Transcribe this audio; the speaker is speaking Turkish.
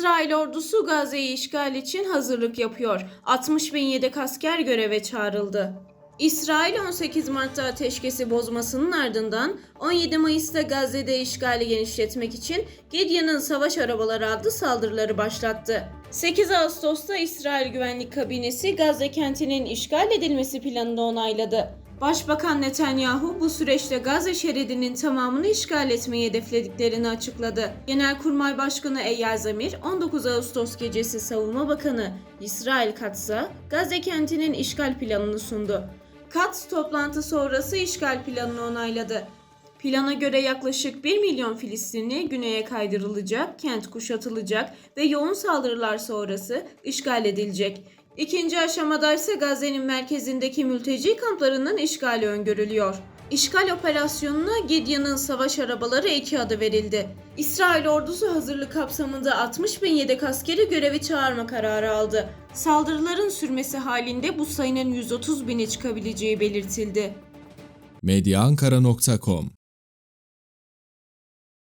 İsrail ordusu Gazze'yi işgal için hazırlık yapıyor. 60 bin yedek asker göreve çağrıldı. İsrail 18 Mart'ta ateşkesi bozmasının ardından 17 Mayıs'ta Gazze'de işgali genişletmek için Gideon'ın savaş arabaları adlı saldırıları başlattı. 8 Ağustos'ta İsrail Güvenlik Kabinesi Gazze kentinin işgal edilmesi planını onayladı. Başbakan Netanyahu bu süreçte Gazze şeridinin tamamını işgal etmeyi hedeflediklerini açıkladı. Genelkurmay Başkanı Eyyal Zamir 19 Ağustos gecesi Savunma Bakanı İsrail Katz'a Gazze kentinin işgal planını sundu. Katz toplantı sonrası işgal planını onayladı. Plana göre yaklaşık 1 milyon Filistinli güneye kaydırılacak, kent kuşatılacak ve yoğun saldırılar sonrası işgal edilecek. İkinci aşamada ise Gazze'nin merkezindeki mülteci kamplarının işgali öngörülüyor. İşgal operasyonuna Gideon'ın savaş arabaları iki adı verildi. İsrail ordusu hazırlık kapsamında 60 bin yedek askeri görevi çağırma kararı aldı. Saldırıların sürmesi halinde bu sayının 130 bine çıkabileceği belirtildi. medyaankara.com